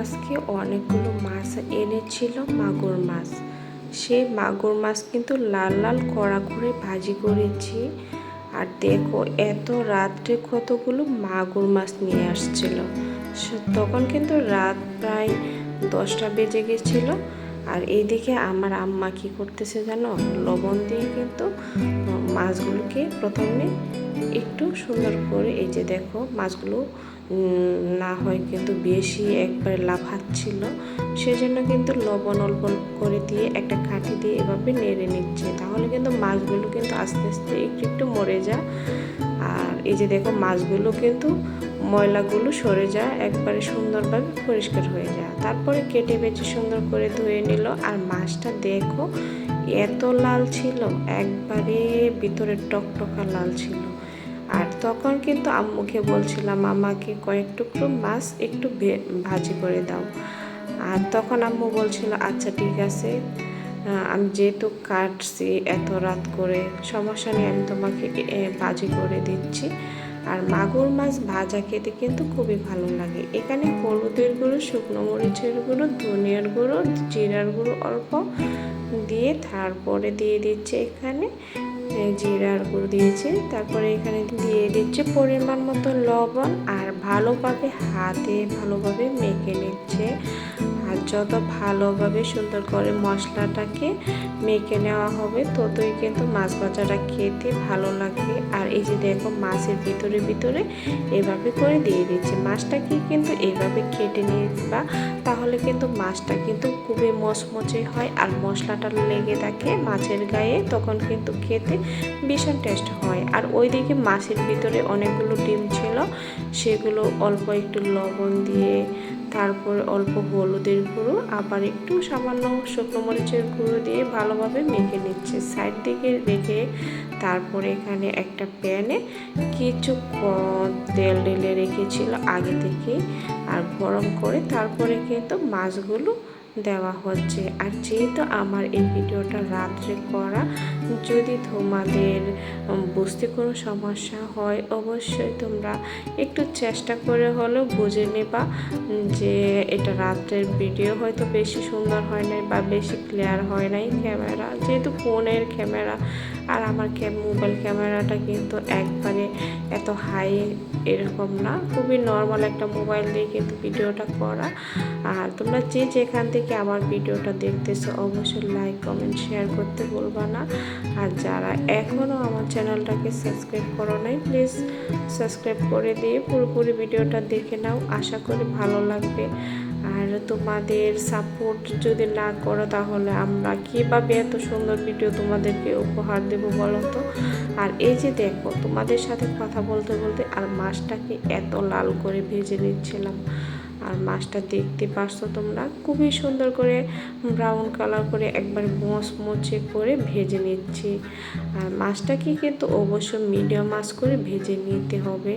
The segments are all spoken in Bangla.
আজকে অনেকগুলো মাছ এনেছিল, মাগুর মাছ। সেই মাগুর মাছ কিন্তু লাল লাল কড়া করে ভাজি করেছি। আর দেখো, এত রাত্রে কতগুলো মাগুর মাছ নিয়ে আসছিল। তখন কিন্তু রাত প্রায় দশটা বেজে গেছিল। আর এইদিকে আমার আম্মা কি করতেছে জানো? লবণ দিয়ে কিন্তু মাছগুলোকে প্রথমে একটু সুন্দর করে এই যে দেখো মাছগুলো না হয় কিন্তু বেশি একবারে লাফাচ্ছিল। সেজন্য কিন্তু লবণ অল্প করে দিয়ে একটা কাঠি দিয়ে এভাবে নেড়ে নিচ্ছে। তাহলে কিন্তু মাছগুলো কিন্তু আস্তে আস্তে একটু একটু মরে যায়। আর এই যে দেখো মাছগুলো কিন্তু ময়লাগুলো সরে যায়, একবারে সুন্দরভাবে পরিষ্কার হয়ে যায়। তারপরে কেটে বেঁচে সুন্দর করে ধুয়ে নিল। আর মাছটা দেখো এত লাল ছিল, একবারে ভিতরে টকটকা লাল ছিল। আর তখন কিন্তু আম্মুকে বলছিলাম আমাকে কয়েক টুকরো মাছ একটু ভাজি করে দাও। আর তখন আম্মু বলছিল আচ্ছা ঠিক আছে। আমি যেহেতু কাটছি এত রাত করে, সমস্যা নেই, আমি তোমাকে ভাজি করে দিচ্ছি। আর মাগুর মাছ ভাজা খেতে কিন্তু খুবই ভালো লাগে। এখানে হলুদের গুঁড়ো, শুকনো মরিচের গুঁড়ো, ধনিয়ার গুঁড়ো, জিরার গুঁড়ো অল্প দিয়ে তারপরে দিয়ে দিচ্ছে এখানে। এ, জিরার গুঁড়ো দিয়েছে। তারপরে এখানে দিয়ে দিচ্ছে পরিমাণ মতো লবণ আর ভালোভাবে হাতে ভালোভাবে মেখে নিচ্ছে। আর যত ভালোভাবে সুন্দর করে মশলাটাকে মেখে নেওয়া হবে। ততই কিন্তু মাছ ভাজাটা খেতে ভালো লাগবে। আর এই যে দেখো মাছের ভিতরে ভিতরে এভাবে করে দিয়ে দিচ্ছে। মাছটাকে কিন্তু এইভাবে কেটে নিয়ে বা তাহলে কিন্তু মাছটা কিন্তু খুবই মচমচে হয় আর মশলাটা লেগে থাকে মাছের গায়ে, তখন কিন্তু খেতে ভীষণ টেস্ট হয়। আর ওইদিকে মাছের ভিতরে অনেকগুলো ডিম ছিল, সেগুলো অল্প একটু লবণ দিয়ে তারপর অল্প হলুদের গুঁড়ো, আবার একটু সামান্য শুকনো মরিচের গুঁড়ো দিয়ে ভালোভাবে মেখে নিচ্ছে। সাইড দিকে রেখে তারপরে এখানে একটা প্যানে কিছু তেল ঢেলে রেখেছিল আগে থেকে আর গরম করে তারপরে কিন্তু মাছগুলো দেওয়া হচ্ছে। আর যেহেতু আমার এই ভিডিওটা রাত্রে করা, যদি তোমাদের বুঝতে কোনো সমস্যা হয়, অবশ্যই তোমরা একটু চেষ্টা করে হলেও বুঝে নেবা যে এটা রাত্রের ভিডিও। হয়তো বেশি সুন্দর হয় নাই বা বেশি ক্লিয়ার হয় নাই ক্যামেরা। যেহেতু ফোনের ক্যামেরা, আর আমার মোবাইল ক্যামেরাটা কিন্তু একবারে এত হাই এরকম না। খুবই নর্মাল একটা মোবাইল দিয়ে কিন্তু ভিডিওটা করা। আর তোমরা যে যেখান থেকে আমার ভিডিওটা দেখতেছো, অবশ্যই লাইক কমেন্ট শেয়ার করতে বলবা না। আর যারা এখনও আমার চ্যানেলটাকে সাবস্ক্রাইব করো নাই প্লিজ সাবস্ক্রাইব করে দিয়ে পুরোপুরি ভিডিওটা দেখে নাও। আশা করি ভালো লাগবে। আর তোমাদের সাপোর্ট যদি না করো তাহলে আমরা কীভাবে এত সুন্দর ভিডিও তোমাদেরকে উপহার দেব বলো তো? আর এই যে দেখো, তোমাদের সাথে কথা বলতে বলতে আর মাছটাকে এত লাল করে ভেজে নিচ্ছিলাম। আর মাছটা দেখতে পারছ তোমরা। খুবই সুন্দর করে ব্রাউন কালার করে একবার মচমচে করে ভেজে নিচ্ছি। আর মাছটাকে কিন্তু অবশ্যই মিডিয়াম মাছ করে ভেজে নিতে হবে।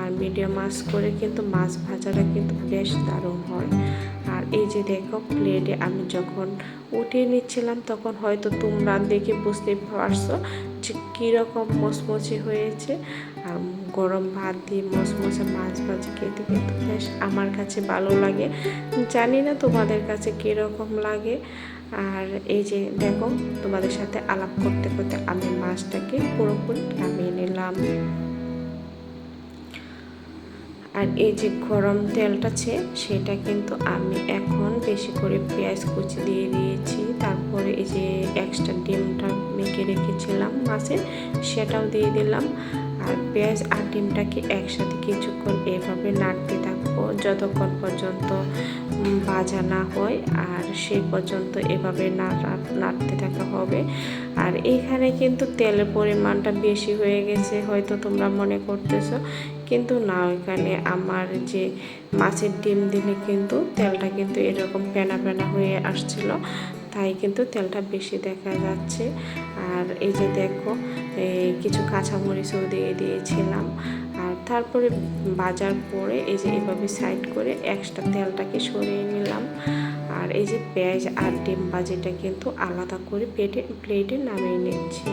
আর মিডিয়াম মাছ করে কিন্তু মাছ ভাজাটা কিন্তু বেশ দারুণ হয়। আর এই যে দেখো প্লেটে আমি যখন উঠিয়ে নিচ্ছিলাম, তখন হয়তো তোমরা দেখে বুঝতে পারছ যে কীরকম মচমচে হয়েছে আর গরম ভাত দিয়ে মচমচে মাছ ভাজি খেতে কিন্তু বেশ আমার কাছে ভালো লাগে। জানি না তোমাদের কাছে কীরকম লাগে। আর এই যে দেখো, তোমাদের সাথে আলাপ করতে করতে আমি মাছটাকে পুরোপুরি নামিয়ে নিলাম। আর এই যে গরম তেলটা আছে, সেটা কিন্তু আমি এখন বেশি করে পেঁয়াজ কুচি দিয়ে দিয়েছি তারপরে এই যে এক্সট্রা ডিমটা মেখে রেখেছিলাম মাছের, সেটাও দিয়ে দিলাম। আর পেঁয়াজ আর ডিমটাকে একসাথে কিছুক্ষণ এভাবে নাড়তে থাকব, যতক্ষণ পর্যন্ত ভাজা না হয়, আর সেই পর্যন্ত এভাবে নাড়া- নাড়তে থাকা হবে। আর এখানে কিন্তু তেলের পরিমাণটা বেশি হয়ে গেছে, হয়তো তোমরা মনে করতেছো, কিন্তু না, এখানে আমার যে মাছের ডিম দিলে কিন্তু তেলটা কিন্তু এরকম পেনা পেনা হয়ে আসছিল। তাই কিন্তু তেলটা বেশি দেখা যাচ্ছে। আর এই যে দেখো কিছু কাঁচামরিচও দিয়ে দিয়েছিলাম। আর তারপরে বাজার পরে এই যে এভাবে সাইড করে এক্সট্রা তেলটাকে সরিয়ে নিলাম। আর এই যে পেঁয়াজ আর ডিম যেটা কিন্তু আলাদা করে পেটে প্লেটে নামিয়ে নিচ্ছি।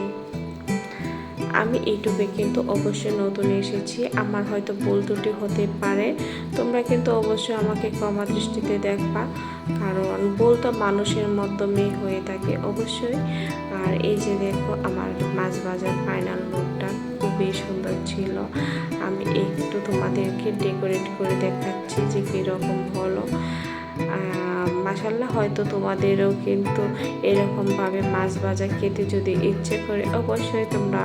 আমি ইউটিউবে কিন্তু অবশ্যই নতুন এসেছি। আমার হয়তো ভুল ত্রুটি হতে পারে। তোমরা কিন্তু অবশ্যই আমাকে ক্ষমা দৃষ্টিতে দেখবা। কারণ ভুল তো মানুষের মাধ্যমেই হয়ে থাকে অবশ্যই। আর এই যে দেখো, আমার মাছ বাজার ফাইনাল লুকটা খুবই সুন্দর ছিল। আমি একটু তোমাদেরকে ডেকোরেট করে দেখাচ্ছি যে কীরকম হলো। মাসাল্লাহ হয়তো তোমাদেরও কিন্তু এরকমভাবে মাছ ভাজা খেতে যদি ইচ্ছে করে, অবশ্যই তোমরা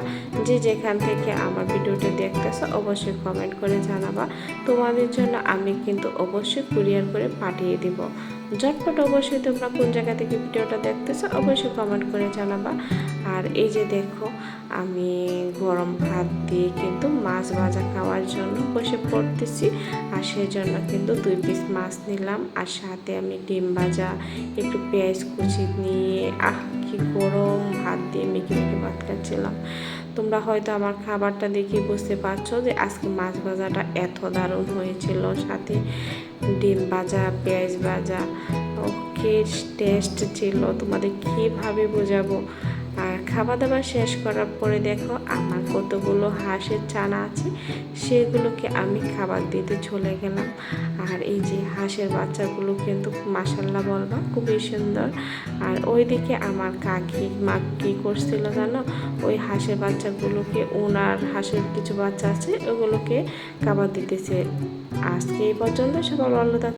যে যেখান থেকে আমার ভিডিওটা দেখতেছো, অবশ্যই কমেন্ট করে জানাবা। তোমাদের জন্য আমি কিন্তু অবশ্যই কুরিয়ার করে পাঠিয়ে দিব। ঝটপট অবশ্যই তোমরা কোন জায়গা থেকে ভিডিওটা দেখতেছো, অবশ্যই কমেন্ট করে জানাবা। আর এই যে দেখো, আমি গরম ভাত দিয়ে কিন্তু মাছ ভাজা খাওয়ার জন্য বসে পড়তেছি আর সেজন্য কিন্তু দুই পিস মাছ নিলাম। আর সাথে আমি ডিম ভাজা, একটু পেঁয়াজ কুচি নিয়ে, আহ, কি গরম, ভাত দিয়ে মেখে মেখে ভাত খাচ্ছিলাম। তোমরা হয়তো আমার খাবারটা দেখে বুঝতে পারছ যে আজকে মাছ ভাজাটা এত দারুণ হয়েছিল। সাথে ডিম ভাজা, পেঁয়াজ ভাজা, ওকে, টেস্ট ছিল। তোমাদের কীভাবে বোঝাবো? আর খাওয়া দাওয়া শেষ করার পরে দেখো আমার কতগুলো হাঁসের চানা আছে, সেগুলোকে আমি খাবার দিতে চলে গেলাম। আর এই যে হাঁসের বাচ্চাগুলো কিন্তু মাসাল্লাহ বলবা খুবই সুন্দর। আর ওইদিকে আমার কাকি, মা কী করছিল জানো? ওই হাঁসের বাচ্চাগুলোকে ওনার হাঁসের কিছু বাচ্চা আছে, ওগুলোকে খাবার দিতেছে। আজকে এই পর্যন্ত সবার ভালো